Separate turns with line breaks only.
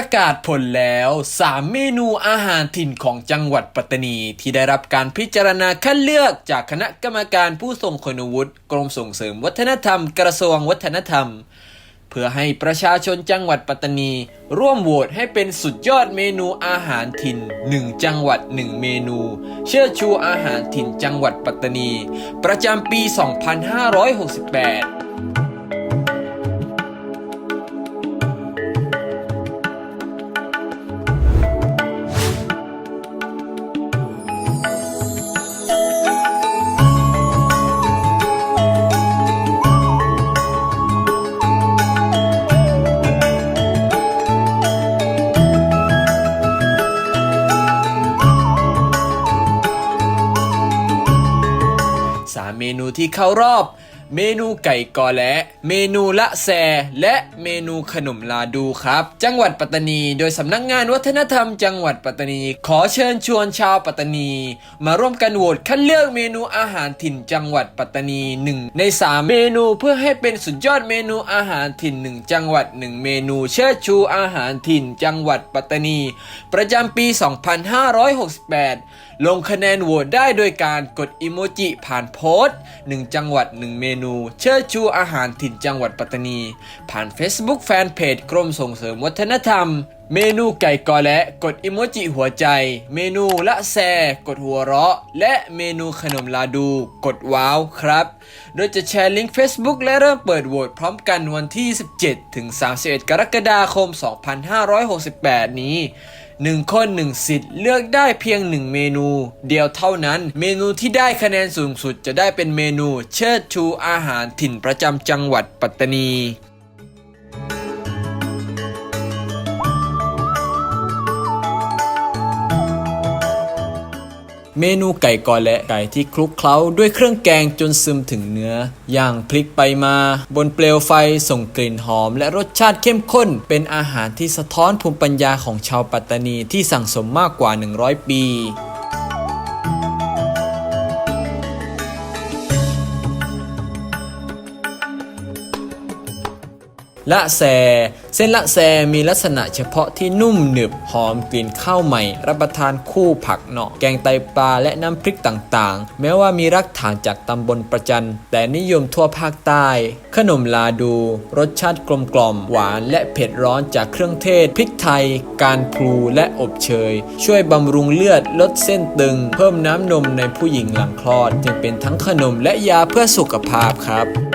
ประกาศผลแล้ว 3 เมนูอาหารถิ่นของจังหวัดปัตตานี ที่ได้รับการพิจารณาคัดเลือกจากคณะกรรมการผู้ทรงคุณวุฒิกรมส่งเสริมวัฒนธรรมกระทรวงวัฒนธรรม เพื่อให้ประชาชนจังหวัดปัตตานี ร่วมโหวตให้เป็นสุดยอดเมนูอาหารถิ่น 1 จังหวัด 1 เมนู เชื่อชูอาหารถิ่นจังหวัดปัตตานี ประจำปี 2568 นูที่เข้ารอบ เมนูไก่กอและ เมนูละแซ และเมนูขนมลาดูครับ จังหวัดปัตตานี โดยสำนักงานวัฒนธรรม จังหวัดปัตตานี ขอเชิญชวนชาวปัตตานี มาร่วมกันโหวตคัดเลือกเมนูอาหารถิ่นจังหวัดปัตตานี 1 ใน 3 เมนูเพื่อให้เป็นสุดยอดเมนูอาหารถิ่น 1 จังหวัด 1 เมนูเชิดชูอาหารถิ่นจังหวัดปัตตานี ประจำปี 2568 ลงคะแนนโหวตได้โดยการกดอิโมจิผ่านโพสต์1จังหวัด 1 เมนูเชิดชูอาหารถิ่นจังหวัดปัตตานี ผ่าน Facebook แฟนเพจกรมส่งเสริมวัฒนธรรมเมนูไก่กอและกดอิโมจิหัวใจ เมนูละแซ กดหัวเราะ และเมนูขนมลาดู กดว้าวครับ โดยจะแชร์ลิงก์ Facebook และเริ่มเปิดโหวตพร้อมกันวันที่ 17 ถึง 31 กรกฎาคม 2568 นี้หนึ่งคนหนึ่งสิทธิ์เลือกได้เพียงหนึ่งเมนู เดียวเท่านั้น เมนูที่ได้คะแนนสูงสุดจะได้เป็นเมนูเชิดชูอาหารถิ่นประจำจังหวัดปัตตานี เมนูไก่กอและไก่ที่คลุกเคล้าด้วยเครื่องแกงจนซึมถึงเนื้อย่างพลิกไปมา บนเปลวไฟส่งกลิ่นหอม และรสชาติเข้มข้น เป็นอาหารที่สะท้อนภูมิปัญญาของชาวปัตตานีที่สั่งสมมากกว่า 100 ปี ละแซ เส้นละแซมีลักษณะเฉพาะที่นุ่มหนึบหอมกลิ่นข้าวใหม่ รับประทานคู่ผักเนาะแกงไตปลาและน้ำพริกต่างๆ แม้ว่ามีรักฐานจากตำบลประจัน แต่นิยมทั่วภาคใต้ ขนมลาดู รสชาติกลมกล่อมหวานและเผ็ดร้อนจากเครื่องเทศพริกไทย การพลูและอบเชย ช่วยบำรุงเลือดลดเส้นตึง เพิ่มน้ำนมในผู้หญิงหลังคลอด จึงเป็นทั้งขนมและยาเพื่อสุขภาพครับ